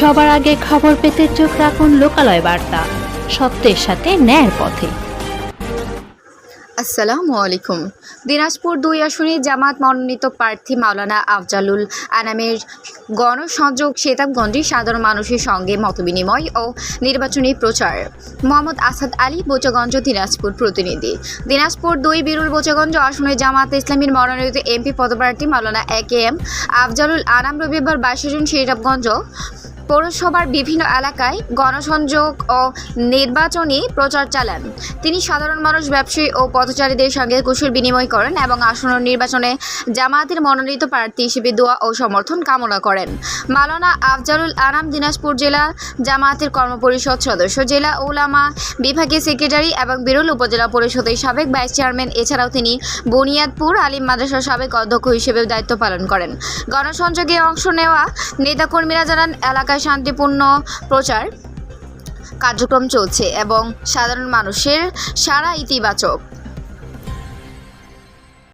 সবার আগে খবর পেতে চোখ রাখুন লোকালয় বার্তা। সত্যের সাথে ন্যায়ের পথে। আসসালামু আলাইকুম। দিনাজপুর দুই আসনে জামাত মনোনীত প্রার্থী মাওলানা আফজালুল আনামের গণসংযোগ শ্বেতাবগঞ্জে সাধারণ মানুষের সঙ্গে মতবিনিময় ও নির্বাচনী প্রচার। মোহাম্মদ আসাদ আলী, বোচাগঞ্জ, দিনাজপুর প্রতিনিধি। দিনাজপুর দুই বিরুল বোচাগঞ্জ আসনে জামাত ইসলামীর মনোনীত এমপি পদপ্রার্থী মাওলানা A K M Afzalul Anam রবিবার বাইশে জুন শ্রীরামগঞ্জ পৌরসভার বিভিন্ন এলাকায় গণসংযোগ ও নির্বাচনী প্রচার চালান। তিনি সাধারণ মানুষ, ব্যবসায়ী ও পথচারীদের সঙ্গে কুশল বিনিময় করেন এবং আসন্ন নির্বাচনে জামায়াতের মনোনীত প্রার্থী হিসেবে দোয়া ও সমর্থন কামনা করেন। মালানা আফজালুল আনাম, দিনাজপুর জেলা জামায়াতের কর্মপরিষদ সদস্য, জেলা ওলামা বিভাগীয় সেক্রেটারি এবং বিরল উপজেলা পরিষদের সাবেক ভাইস চেয়ারম্যান। এছাড়াও তিনি বুনিয়াদপুর আলিম মাদ্রাসার সাবেক অধ্যক্ষ হিসেবে দায়িত্ব পালন করেন। গণসংযোগে অংশ নেওয়া নেতাকর্মীরা জানান এলাকায় শান্তিপূর্ণ প্রচার কার্যক্রম চলছে এবং সাধারণ মানুষের সারা ইতিবাচক